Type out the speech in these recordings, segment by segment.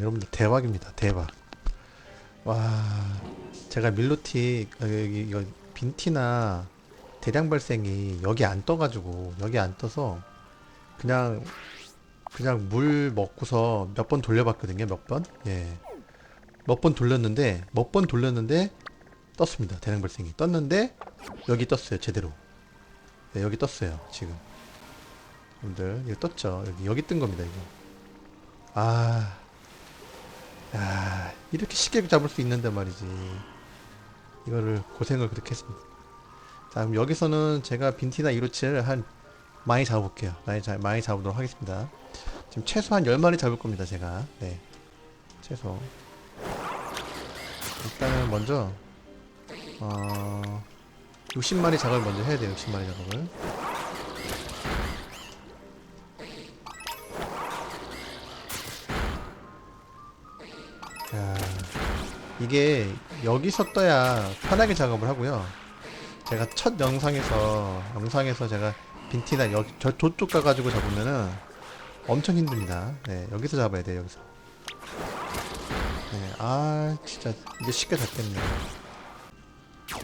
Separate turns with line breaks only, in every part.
여러분들 대박입니다. 대박. 와, 제가 밀로티 어, 여기 이거 빈티나 대량 발생이 여기 안 떠가지고 여기 안 떠서 그냥 그냥 물 먹고서 몇 번 돌려봤거든요. 몇 번? 예. 몇 번 돌렸는데 몇 번 돌렸는데 떴습니다. 대량 발생이 떴는데 여기 떴어요. 제대로. 네, 여기 떴어요. 지금. 여러분들 이거 떴죠. 여기 여기 뜬 겁니다. 이거. 아, 야, 이렇게 쉽게 잡을 수 있는데 말이지. 이거를 고생을 그렇게 했습니다. 자, 그럼 여기서는 제가 빈티나 이로치를 한 많이 잡아볼게요. 많이, 잡, 많이 잡도록 하겠습니다. 지금 최소한 10마리 잡을 겁니다, 제가. 네. 최소. 일단은 먼저, 어, 60마리 작업을 먼저 해야 돼요, 60마리 작업을. 이게 여기서 떠야 편하게 작업을 하고요. 제가 첫 영상에서 영상에서 제가 빈티나 여기 저 저쪽 가가지고 잡으면은 엄청 힘듭니다. 네, 여기서 잡아야 돼요. 여기서. 네, 아 진짜 이제 쉽게 잡겠네.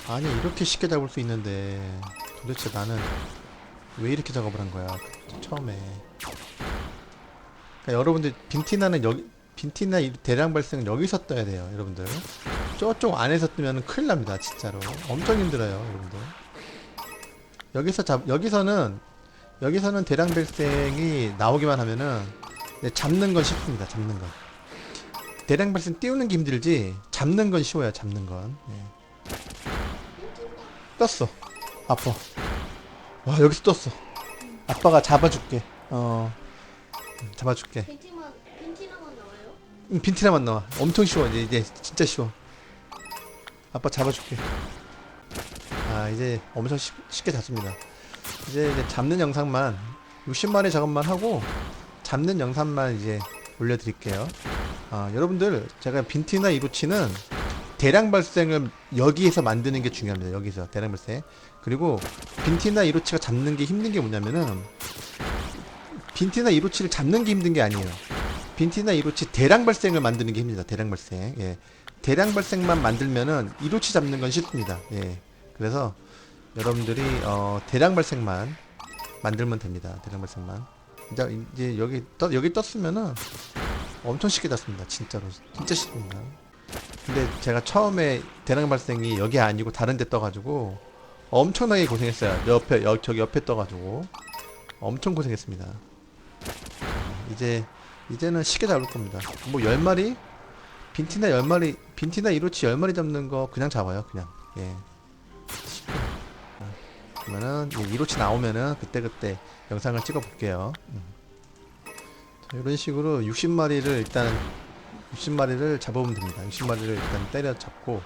아니 이렇게 쉽게 잡을 수 있는데 도대체 나는 왜 이렇게 작업을 한 거야? 처음에. 그러니까 여러분들 빈티나는 여기 빈티나 이 대량 발생은 여기서 떠야 돼요, 여러분들. 저쪽 안에서 뜨면 큰일 납니다, 진짜로. 엄청 힘들어요, 여러분들. 여기서 잡, 여기서는, 여기서는 대량 발생이 나오기만 하면은, 네, 잡는 건 쉽습니다, 잡는 건. 대량 발생 띄우는 게 힘들지, 잡는 건 쉬워요, 잡는 건. 예. 떴어. 아파. 와, 여기서 떴어. 아빠가 잡아줄게. 어, 음, 잡아줄게.
빈티나만 나와.
엄청 쉬워. 이제, 이제 진짜 쉬워. 아빠 잡아줄게. 아, 이제 엄청 쉽, 쉽게 잡습니다. 이제, 이제 잡는 영상만 60마리 작업만 하고 잡는 영상만 이제 올려드릴게요. 아, 여러분들 제가 빈티나 이로치는 대량 발생을 여기에서 만드는 게 중요합니다. 여기서 대량 발생. 그리고 빈티나 이로치가 잡는 게 힘든 게 뭐냐면은 빈티나 이로치를 잡는 게 힘든 게 아니에요. 빈티나 이로치 대량 발생을 만드는 게 힘듭니다. 대량 발생. 예. 대량 발생만 만들면은 이로치 잡는 건 쉽습니다. 예. 그래서 여러분들이 어 대량 발생만 만들면 됩니다. 대량 발생만. 이제 이제 여기 떠 여기 떴으면은 엄청 쉽게 잡습니다. 진짜로. 진짜 쉽습니다. 근데 제가 처음에 대량 발생이 여기 아니고 다른 데 떠가지고 엄청나게 고생했어요. 옆에 여, 저기 옆에 떠가지고 엄청 고생했습니다. 이제 이제는 쉽게 잡을 겁니다. 뭐 10마리? 빈티나 10마리, 빈티나 이로치 10마리 잡는 거 그냥 잡아요. 그냥. 예. 그러면은 이 이로치 나오면은 그때그때 영상을 찍어 볼게요. 음. 자, 이런 식으로 60마리를 일단 60마리를 잡으면 됩니다. 60마리를 일단 때려 잡고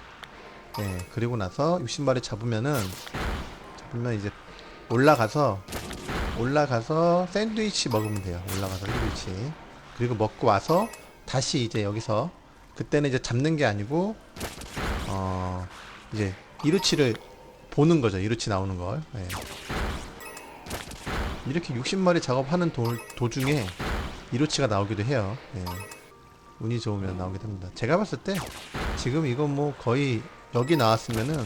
예, 그리고 나서 60마리 잡으면은 잡으면 이제 올라가서 올라가서 샌드위치 먹으면 돼요. 올라가서 샌드위치. 그리고 먹고 와서 다시 이제 여기서 그때는 이제 잡는 게 아니고 어 이제 이루치를 보는 거죠. 이루치 나오는 걸. 예. 이렇게 60마리 작업하는 도, 도중에 이루치가 나오기도 해요. 예. 운이 좋으면 나오게 됩니다. 제가 봤을 때 지금 이거 뭐 거의 여기 나왔으면은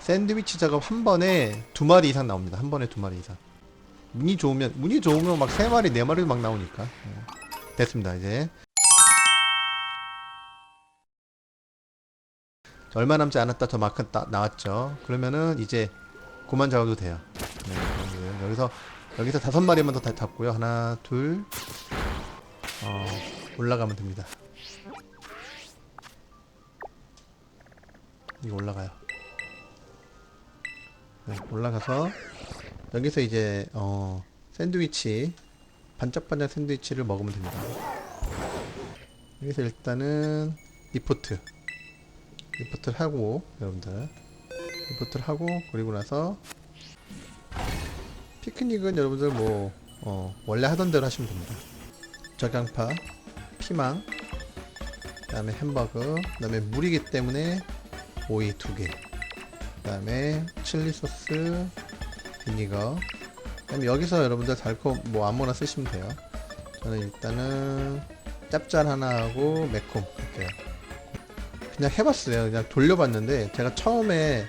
샌드위치 작업 한 번에 두 마리 이상 나옵니다. 한 번에 두 마리 이상. 운이 좋으면 운이 좋으면 막 세 마리 네 마리 막 나오니까 예. 됐습니다 이제. 자, 얼마 남지 않았다 저 마크 따, 나왔죠. 그러면은 이제 그만 잡아도 돼요. 네, 여기- 여기서 여기서 다섯 마리만 더 다- 잡고요. 하나 둘 어, 올라가면 됩니다. 이거 올라가요. 네, 올라가서 여기서 이제 어 샌드위치 반짝반짝 샌드위치를 먹으면 됩니다. 여기서 일단은 리포트 리포트를 하고 여러분들 리포트를 하고 그리고 나서 피크닉은 여러분들 뭐 어, 원래 하던 대로 하시면 됩니다. 저강파, 피망, 그 다음에 햄버거, 그 다음에 물이기 때문에 오이 두 개, 그 다음에 칠리 소스, 비니거 그럼 여기서 여러분들 달콤 뭐 아무거나 쓰시면 돼요. 저는 일단은 짭짤 하나 하고 매콤 할게요. 그냥 해봤어요. 그냥 돌려봤는데 제가 처음에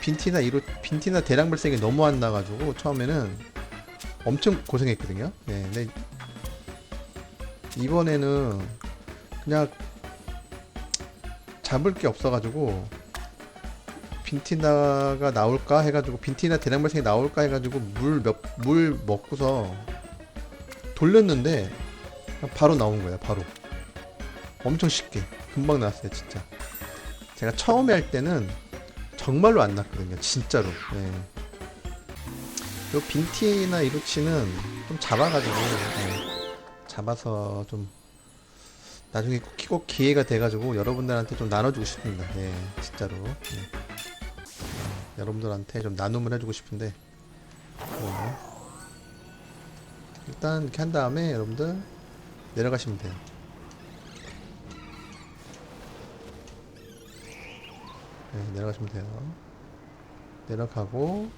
빈티나 이로 빈티나 대량 발생이 너무 안 나가지고 처음에는 엄청 고생했거든요. 네, 근데 이번에는 그냥 잡을 게 없어가지고 빈티나가 나올까 해가지고 빈티나 대량 발생이 나올까 해가지고 물 몇 물 먹고서 돌렸는데 바로 나온 거예요. 바로 엄청 쉽게 금방 나왔어요. 진짜 제가 처음에 할 때는 정말로 안 났거든요. 진짜로. 네. 요 빈티나 이루치는 좀 잡아가지고 네. 잡아서 좀 나중에 꼭, 기- 꼭 기회가 돼가지고 여러분들한테 좀 나눠주고 싶습니다. 네, 진짜로. 네. 네, 여러분들한테 좀 나눔을 해주고 싶은데 네. 일단 이렇게 한 다음에 여러분들 내려가시면 돼요. 네, 내려가시면 돼요. 내려가고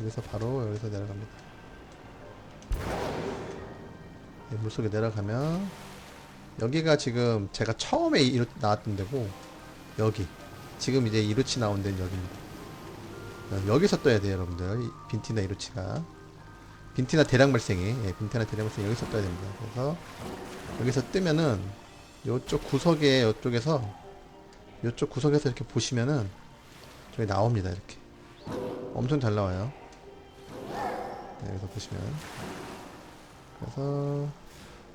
여기서 바로 여기서 내려갑니다. 네, 물속에 내려가면 여기가 지금 제가 처음에 나왔던 데고 여기 지금 이제 이루치 나온 데는 여기입니다. 어, 여기서 떠야 돼요, 여러분들. 이 빈티나 이루치가 빈티나 대량 발생이 예, 빈티나 대량 발생 여기서 떠야 됩니다. 그래서 여기서 뜨면은 요쪽 구석에 요쪽에서 요쪽 구석에서 이렇게 보시면은 저기 나옵니다. 이렇게 엄청 잘 나와요. 네, 여기서 보시면 그래서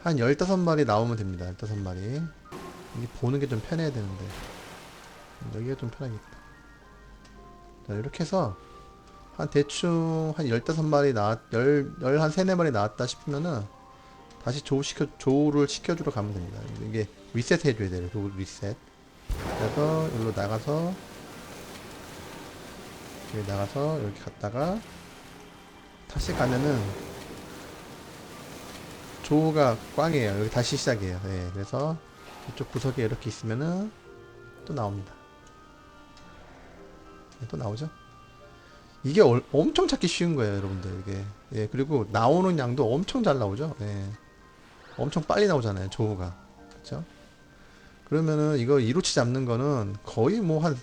한 15마리 나오면 됩니다. 15마리. 이게 보는 게 좀 편해야 되는데. 여기가 좀 편하겠다. 자, 이렇게 해서 한 대충 한 15마리 나왔, 10, 10, 한 3, 4마리 나왔다 싶으면은 다시 조우 시켜, 조우를 시켜주러 가면 됩니다. 이게 리셋 해줘야 돼요. 조우 리셋. 그래서 여기로 나가서 여기 나가서 이렇게 갔다가 다시 가면은 조우가 꽝이에요. 여기 다시 시작이에요. 네, 그래서 이쪽 구석에 이렇게 있으면은 또 나옵니다. 네, 또 나오죠? 이게 얼- 엄청 찾기 쉬운 거예요, 여러분들. 이게. 예, 그리고 나오는 양도 엄청 잘 나오죠? 예. 엄청 빨리 나오잖아요, 조우가. 그쵸? 그러면은 이거 이루치 잡는 거는 거의 뭐 한,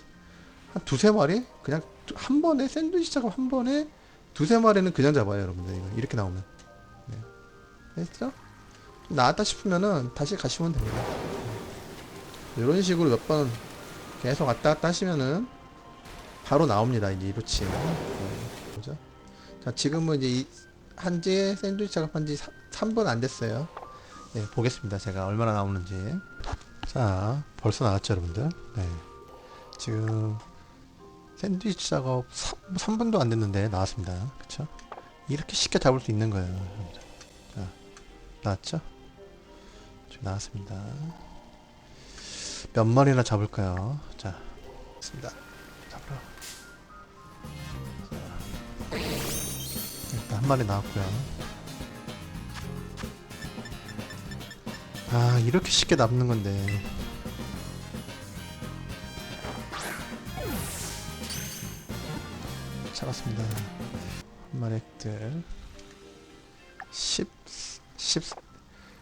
한 두세 마리? 그냥 두- 한 번에, 샌드위치 작업 한 번에 두세 마리는 그냥 잡아요, 여러분들. 이거. 이렇게 나오면. 네. 됐죠? 나왔다 싶으면은 다시 가시면 됩니다. 이런 식으로 몇 번 계속 왔다 갔다 하시면은 바로 나옵니다. 이제 이루치. 네, 보죠. 자, 지금은 이제 이, 한지 샌드위치 작업한 지 3분 안 됐어요. 네, 보겠습니다. 제가 얼마나 나오는지. 자, 벌써 나왔죠, 여러분들? 네. 지금 샌드위치 작업 3, 분도안 됐는데 나왔습니다. 그쵸? 이렇게 쉽게 잡을 수 있는 거예요. 자, 나왔죠? 지금 나왔습니다. 몇 마리나 잡을까요? 자, 있습니다. 잡으러. 한 마리 나왔고요. 아, 이렇게 쉽게 남는 건데. 잡았습니다. 한 마리 획득. 10, 10,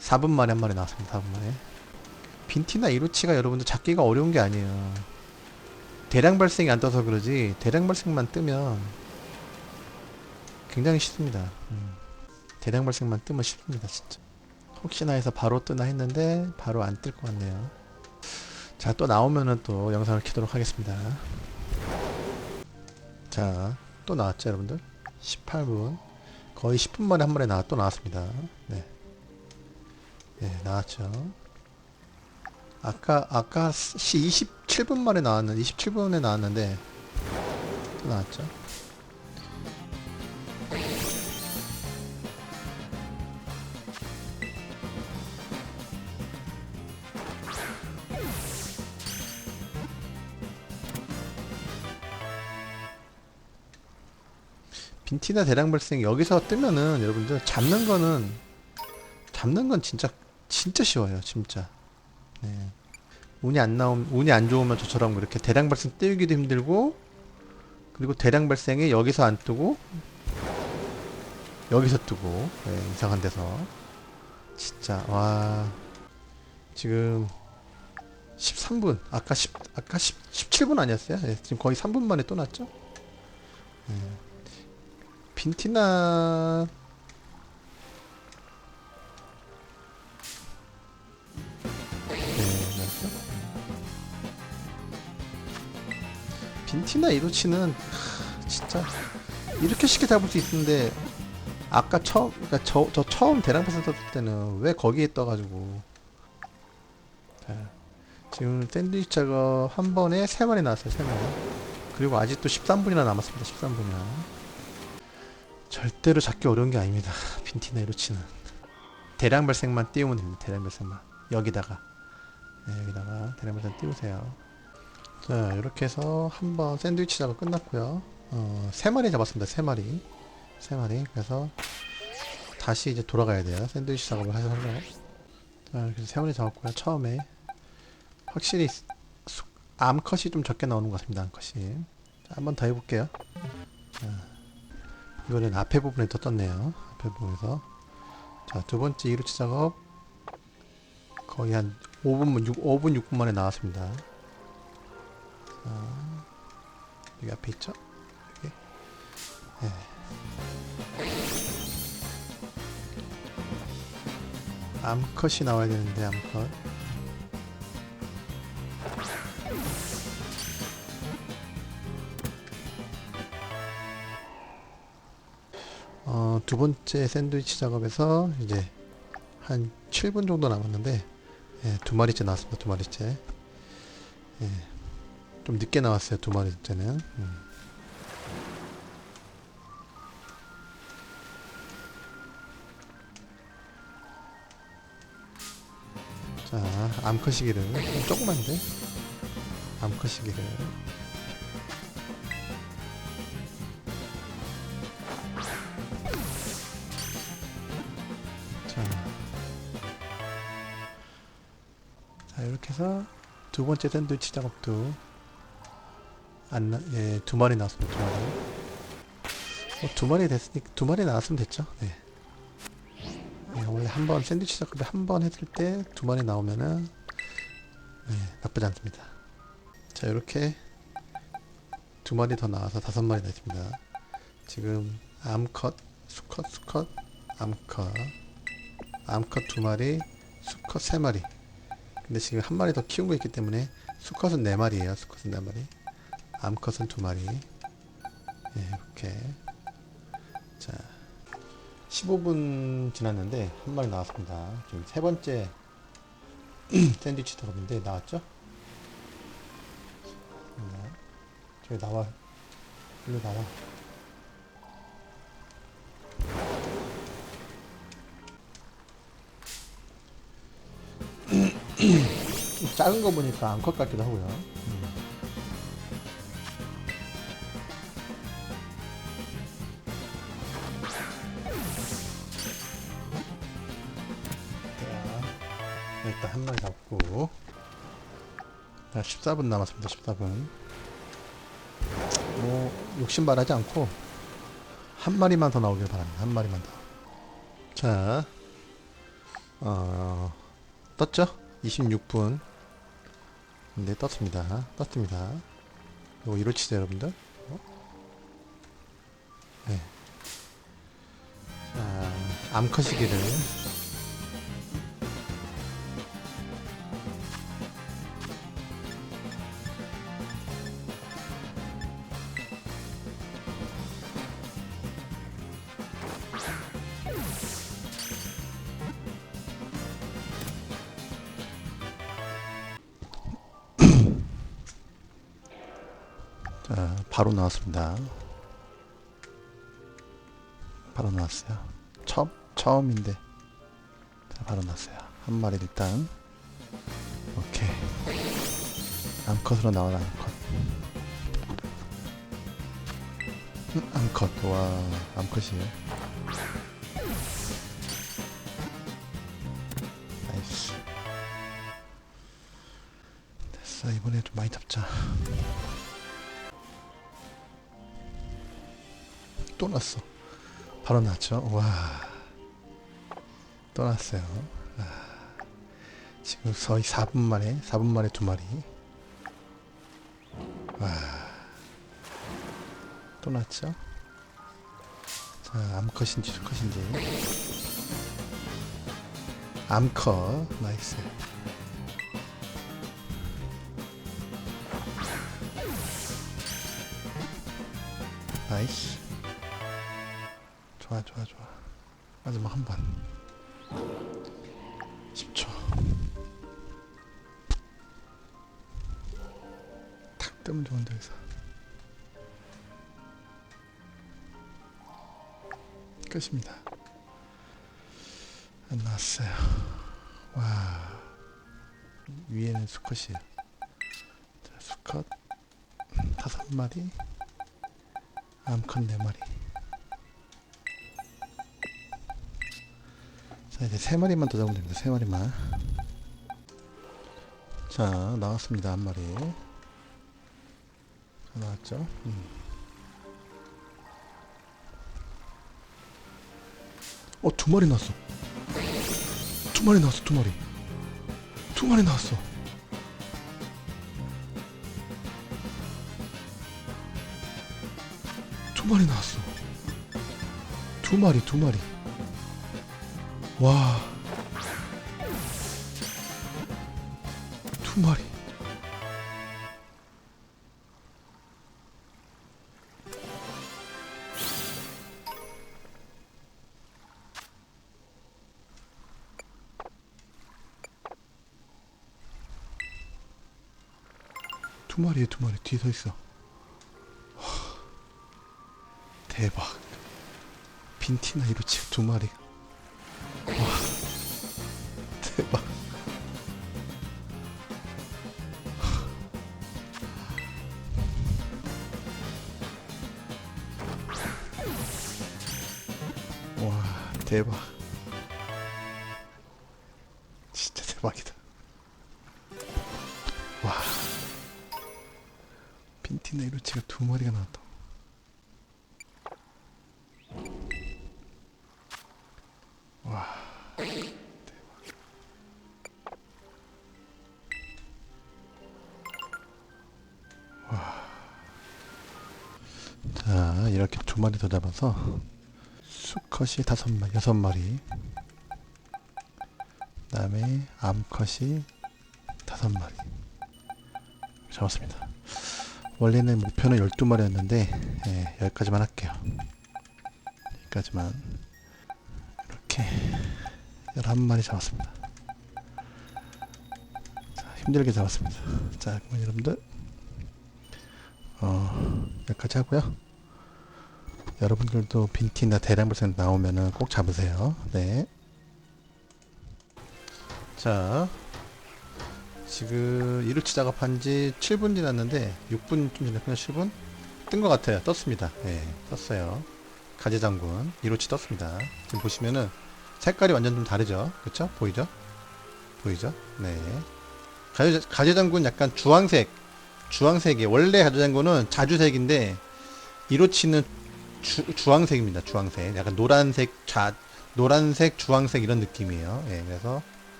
4분 만에 한 마리 나왔습니다. 4분 만에. 빈티나 이루치가 여러분들 잡기가 어려운 게 아니에요. 대량 발생이 안 떠서 그러지 대량 발생만 뜨면 굉장히 쉽습니다. 음. 대량 발생만 뜨면 쉽습니다, 진짜. 혹시나 해서 바로 뜨나 했는데 바로 안 뜰 것 같네요. 자, 또 나오면은 또 영상을 켜도록 하겠습니다. 자, 또 나왔죠, 여러분들? 18분. 거의 10분 만에 한 마리 나와, 또 나왔습니다. 네. 네, 나왔죠. 아까, 아까 시 27분 만에 나왔는데, 27분에 나왔는데, 또 나왔죠. 빈티나 대량 발생 여기서 뜨면은 여러분들 잡는 거는 잡는 건 진짜 진짜 쉬워요 진짜 네. 운이 안 나오면 운이 안 좋으면 저처럼 이렇게 대량 발생 띄우기도 힘들고 그리고 대량 발생이 여기서 안 뜨고 여기서 뜨고 네, 이상한 데서 진짜 와 지금 13분 아까 10 아까 10, 17분 아니었어요? 예, 지금 거의 3분 만에 또 났죠? 예. 빈티나. 네? 빈티나 이로치는 하, 진짜 이렇게 쉽게 잡을 수 있는데 아까 처음 그러니까 저, 저 처음 대량파선 떴을 때는 왜 거기에 떠가지고. 자, 지금 샌드위치 작업 한 번에 세 마리 나왔어요 세 마리. 그리고 아직도 13분이나 남았습니다 13분이나 절대로 잡기 어려운 게 아닙니다. 빈티나 이로치는. 대량 발생만 띄우면 됩니다. 대량 발생만. 여기다가. 네, 여기다가 대량 발생 띄우세요. 자 이렇게 해서 한번 샌드위치 작업 끝났고요. 어, 세 마리 잡았습니다. 세 마리. 세 마리. 그래서 다시 이제 돌아가야 돼요. 샌드위치 작업을 하셔서 자 이렇게 세 마리 잡았고요. 처음에 확실히 수- 암컷이 좀 적게 나오는 것 같습니다. 암컷이. 한번 더 해볼게요. 자, 이거는 앞에 부분에 더 떴네요. 앞에 부분에서. 자 두 번째 이루치 작업. 거의 한 5분 6, 5분 6분 만에 나왔습니다. 자, 여기 앞에 있죠? 여기? 네. 암컷이 나와야 되는데 암컷 어, 두 번째 샌드위치 작업에서 이제 한 7분 정도 남았는데 예, 두 마리째 나왔습니다. 두 마리째. 예, 좀 늦게 나왔어요. 두 마리째는. 음. 자, 암컷 시기를 좀 조그만데 암컷 시기를 자 이렇게 해서 두 번째 샌드위치 작업도 안 나, 예, 두 마리 나왔습니다. 두 마리. 뭐, 두 마리 됐으니까 두 마리 나왔으면 됐죠. 네. 예, 원래 한 번 샌드위치 작업을 한번 했을 때 두 마리 나오면은 네, 나쁘지 않습니다. 자 이렇게 두 마리 더 나와서 다섯 마리 됐습니다. 지금 암컷, 수컷, 수컷, 암컷, 암컷 두 마리, 수컷 세 마리. 근데 지금 한 마리 더 키운 거 있기 때문에 수컷은 네 마리예요. 수컷은 네 마리, 암컷은 두 마리. 예, 이렇게. 자, 15분 지났는데 한 마리 나왔습니다. 지금 세 번째 샌드위치 작업인데 나왔죠? 네. 저기 나와. 일로 나와. 작은 거 보니까 암컷 같기도 하고요. 음. 자, 일단 한 마리 잡고. 자, 14분 남았습니다. 14분. 뭐 욕심 바라지 않고 한 마리만 더 나오길 바랍니다. 한 마리만 더. 자, 어, 떴죠? 26분. 네, 떴습니다. 떴습니다. 이거 이로치죠, 여러분들? 어? 네. 자, 암컷이기를. 바로 나왔습니다. 바로 나왔어요. 처음, 처음인데. 자, 바로 나왔어요. 한 마리 일단. 오케이. 암컷으로 나와라, 암컷. 음, 암컷. 와, 암컷이에요. 나이스. 됐어, 이번에 좀 많이 잡자. 또 났어. 바로 났죠. 와. 또 났어요. 아. 지금 거의 4분 만에 4분 만에 두 마리. 와. 또 났죠? 자, 암컷인지 수컷인지. 암컷. 나이스. 나이스. 좋아, 좋아, 좋아. 마지막 한 번. 10초. 탁 뜨면 좋은데 여기서. 끝입니다. 안 나왔어요. 와. 위에는 수컷이에요. 자, 수컷 다섯 마리, 암컷 네 마리. 자 이제 세 마리만 더 잡으면 됩니다. 세 마리만. 자 나왔습니다 한 마리. 자, 나왔죠. 음. 어두 마리 나왔어. 두 마리 나왔어 두 마리. 두 마리 나왔어. 두 마리 나왔어. 두 마리 두 마리. 와. 두 마리. 두 마리에 두 마리 뒤에 서 있어. 와. 대박. 빈티나 이로치 두 마리. 대박. 진짜 대박이다. 와. 빈티나 이로치가 두 마리가 나왔다. 와. 자 이렇게 두 마리 더 잡아서 수컷이 다섯 마리 여섯 마리. 그 다음에 암컷이 다섯 마리. 잡았습니다. 원래는 목표는 12마리였는데 예, 여기까지만 할게요. 여기까지만. 이렇게 11마리 잡았습니다. 자, 힘들게 잡았습니다. 자 여러분들 어, 여기까지 하고요. 여러분들도 빈티나 대량불생 나오면은 꼭 잡으세요. 네. 자, 지금 이루치 작업한 지 7분 지났는데 6분 좀 지났군요. 7분 뜬 것 같아요. 떴습니다. 네, 떴어요. 가재장군 이루치 떴습니다. 지금 보시면은 색깔이 완전 좀 다르죠. 그쵸? 보이죠? 보이죠? 네. 가재, 가재장군 약간 주황색 주황색이 원래 가주장군은 자주색인데 이로치는 주, 주황색입니다. 주황색. 약간 노란색 좌 노란색 주황색 이런 느낌이에요. 예, 그래서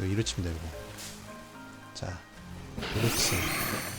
요 이로치입니다. 이거. 자, 이로치.